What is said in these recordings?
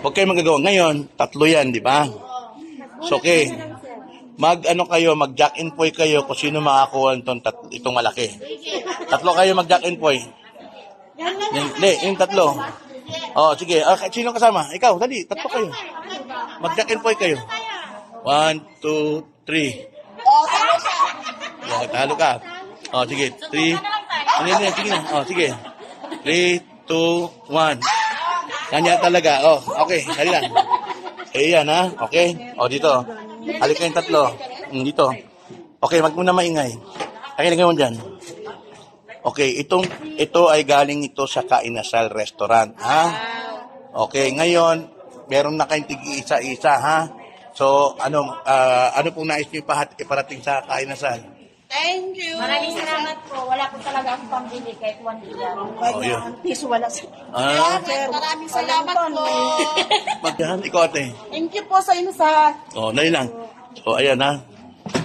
Huwag kayo magagawa. Ngayon, tatlo yan, di ba? So, okay. Mag, ano kayo, mag jack and poy kayo kung sino makakuha itong, tat, itong malaki. Tatlo kayo mag jack and poy. Hindi, yung tatlo. Oh, sige. Ah, sino kasama? Ikaw, dali. Tatlo kayo. Mag jack and poy kayo. One, two, three. Oh, talo ka. Oh, sige. Three. Ano yun? Sige na. Oh, sige. Three, two, one. Kanya talaga. Oh, okay. Dali lang. Eh, yan ha. Okay. Oh, dito. Halik kayong tatlo. Mm, dito. Okay, wag mo na maingay. Pakilagay mo dyan. Okay, itong, ito ay galing ito sa Kainasal Restaurant, ha? Okay, ngayon, meron na kayong tigi isa-isa, ha? So, ano, ah, ano pong nais niyo ipahat, iparating sa Kainasal? Thank you. Maraming salamat po. Wala po talaga akong pambili kahit 1 dollar. Oh, yun. Piso wala sa... Ah, Maraming salamat po. magdahan, ikaw ate. Thank you po sa inyo sa... Oh, dali lang. So, ayan ha.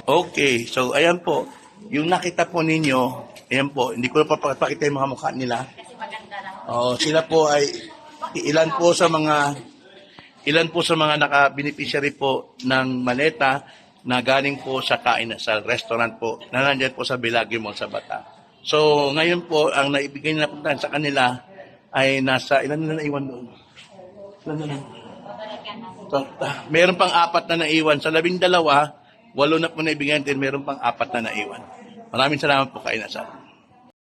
Okay, so ayan po. Yung nakita po ninyo, ayan po, hindi ko na papakita yung mga mukha nila. Kasi maganda lang. Oh, sila po ay ilan po sa mga ilan po sa mga naka-beneficiary po ng maleta na galing po sa Kainasal restaurant po na nandiyan po sa Bilagi Mall sa Bata. So, ngayon po, ang naibigay na puntahan sa kanila ay nasa, ilan na naiwan doon? Ilan na ah, meron pang apat na naiwan. Sa labing dalawa, walo na po naibigay natin, meron pang apat na naiwan. Maraming salamat po, Kainasal.